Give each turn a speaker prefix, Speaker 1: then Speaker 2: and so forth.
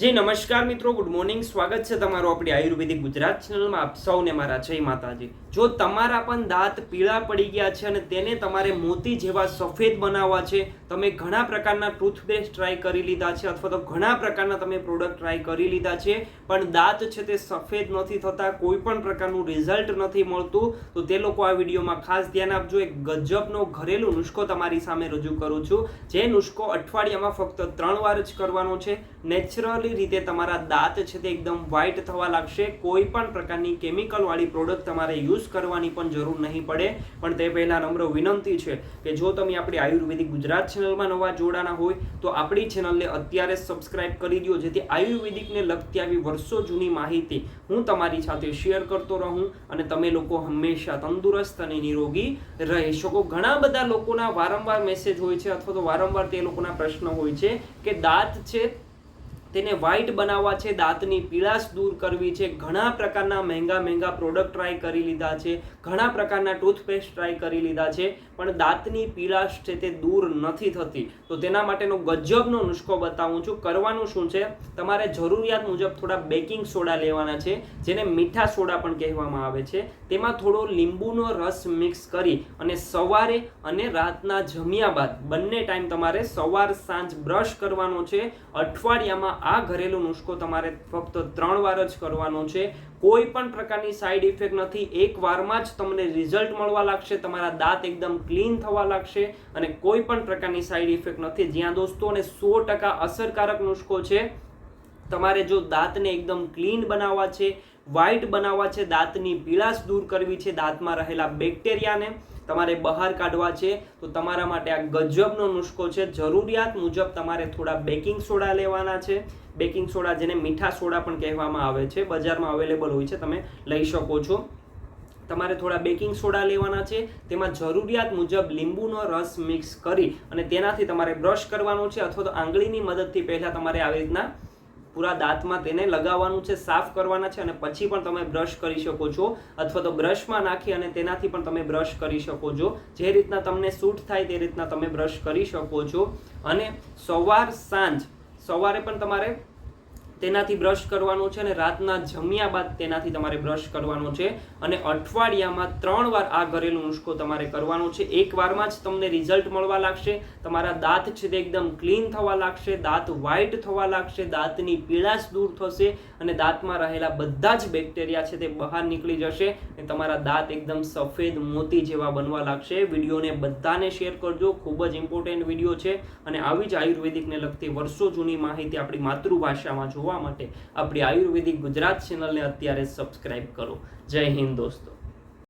Speaker 1: જી, નમસ્કાર મિત્રો. Good morning સ્વાગત છે તમારું આપણી આયુર્વેદિક ગુજરાત ચેનલમાં આપ સૌને મારા જય માતાજી. જો તમારા પણ દાંત પીળા પડી ગયા છે અને તેને તમારે મોતી જેવા સફેદ બનાવવા છે, તમે ઘણા પ્રકારના ટૂથપેસ્ટ ટ્રાય કરી લીધા છે અથવા તો ઘણા પ્રકારના તમે પ્રોડક્ટ ટ્રાય કરી લીધા છે, પણ દાંત છે તે સફેદ નથી થતા, કોઈ પણ પ્રકારનું રિઝલ્ટ નથી મળતું. તો તે લોકો આ વિડીયોમાં ખાસ ધ્યાન આપજો. એક ગજબનો ઘરેલું નુસ્ખો તમારી સામે રજૂ કરું છું. જે નુસ્ખો અઠવાડિયામાં ફક્ત ત્રણ વાર જ કરવાનો છે. નેચરલી રીતે તમારા દાંત છે તે એકદમ વ્હાઇટ થવા લાગશે. કોઈ પણ પ્રકારની કેમિકલવાળી પ્રોડક્ટ તમારે યુઝ કરવાની પણ જરૂર નહીં પડે. પણ તે પહેલાં નમ્ર વિનંતી છે કે જો તમે આપણી આયુર્વેદિક ગુજરાત ચેનલમાં નવા જોડાના હોય, તો આપણી ચેનલને અત્યારે સબસ્ક્રાઇબ કરી દો જેથી આયુર્વેદિકને લગતી આવી વર્ષો જૂની માહિતી હું તમારી સાથે શેર કરતો રહું અને તમે લોકો હંમેશા તંદુરસ્ત અને નિરોગી રહી શકો. ઘણા બધા લોકોના વારંવાર મેસેજ હોય છે અથવા તો વારંવાર તે લોકોના પ્રશ્ન હોય છે કે દાંત છે તેને વ્હાઇટ બનાવવા છે, દાંતની પીળાશ દૂર કરવી છે, ઘણા પ્રકારના મહેંગા મહેંગા પ્રોડક્ટ ટ્રાય કરી લીધા છે, ઘણા પ્રકારના ટૂથપેસ્ટ ટ્રાય કરી લીધા છે, પણ દાંતની પીળાશ છે તે દૂર નથી થતી. તો તેના માટેનો ગજબનો નુસ્ખો બતાવું છું. કરવાનું શું છે? તમારે જરૂરિયાત મુજબ થોડા બેકિંગ સોડા લેવાના છે, જેને મીઠા સોડા પણ કહેવામાં આવે છે. તેમાં થોડો લીંબુનો રસ મિક્સ કરી અને સવારે અને રાતના જમ્યા બાદ બંને ટાઈમ તમારે સવાર સાંજ બ્રશ કરવાનો છે. અઠવાડિયામાં આ ઘરેલું નુસ્ખો તમારે ફક્ત ત્રણ વાર જ કરવાનો છે. કોઈ પણ પ્રકારની સાઈડ ઇફેક્ટ નથી. એક વારમાં જ તમને રિઝલ્ટ મળવા લાગશે, તમારા દાંત એકદમ ક્લીન થવા લાગશે અને કોઈ પણ પ્રકારની સાઈડ ઇફેક્ટ નથી. જ્યાં દોસ્તો અને સો ટકા અસરકારક નુસ્ખો છે, તમારે જો દાંતને એકદમ ક્લીન બનાવવા છે વ્હાઇટ બનાવવા છે, દાંતની પીળાશ દૂર કરવી છે, દાંતમાં રહેલા બેક્ટેરિયાને તમારે બહાર કાઢવા છે. તો તમારા માટે આ ગજબનો નુસ્ખો છે. જરૂરિયાત મુજબ તમારે થોડા બેકિંગ સોડા લેવાના છે. બેકિંગ સોડા જેને મીઠા સોડા પણ કહેવામાં આવે છે. બજારમાં અવેલેબલ હોય છે, તમે લઈ શકો છો. તમારે થોડા બેકિંગ સોડા લેવાના છે. તેમાં જરૂરિયાત મુજબ લીંબુનો રસ મિક્સ કરી અને તેનાથી તમારે બ્રશ કરવાનો છે અથવા તો આંગળીની મદદથી પહેલાં તમારે આવી રીતના પૂરા દાંતમાં તેને લગાવવાનું છે, સાફ કરવાના છે અને પછી પણ તમે બ્રશ કરી શકો છો અથવા તો બ્રશમાં નાખી અને તેનાથી પણ તમે બ્રશ કરી શકો છો. જે રીતના તમને સૂટ થાય તે રીતના તમે બ્રશ કરી શકો છો. અને સવાર સાંજ, સવારે પણ તમારે તેનાથી બ્રશ કરવાનું છે અને રાતના જમ્યા બાદ તેનાથી તમારે બ્રશ કરવાનો છે. અને અઠવાડિયામાં ત્રણ વાર આ ઘરેલું નુસ્ખો તમારે કરવાનો છે. એક વારમાં જ તમને રિઝલ્ટ મળવા લાગશે. તમારા દાંત છે તે એકદમ ક્લીન થવા લાગશે. દાંત વ્હાઇટ થવા લાગશે. દાંતની પીળાશ દૂર થશે અને દાંતમાં રહેલા બધા જ બેક્ટેરિયા છે તે બહાર નીકળી જશે અને તમારા દાંત એકદમ સફેદ મોતી જેવા બનવા લાગશે. વિડીયોને બધાને શેર કરજો. ખૂબ જ ઇમ્પોર્ટન્ટ વીડિયો છે. અને આવી જ આયુર્વેદિકને લગતી વર્ષો જૂની માહિતી આપણી માતૃભાષામાં જોવા માટે આપણી આયુર્વેદિક ગુજરાત ચેનલને અત્યારે સબસ્ક્રાઈબ કરો. જય હિન્દ દોસ્તો.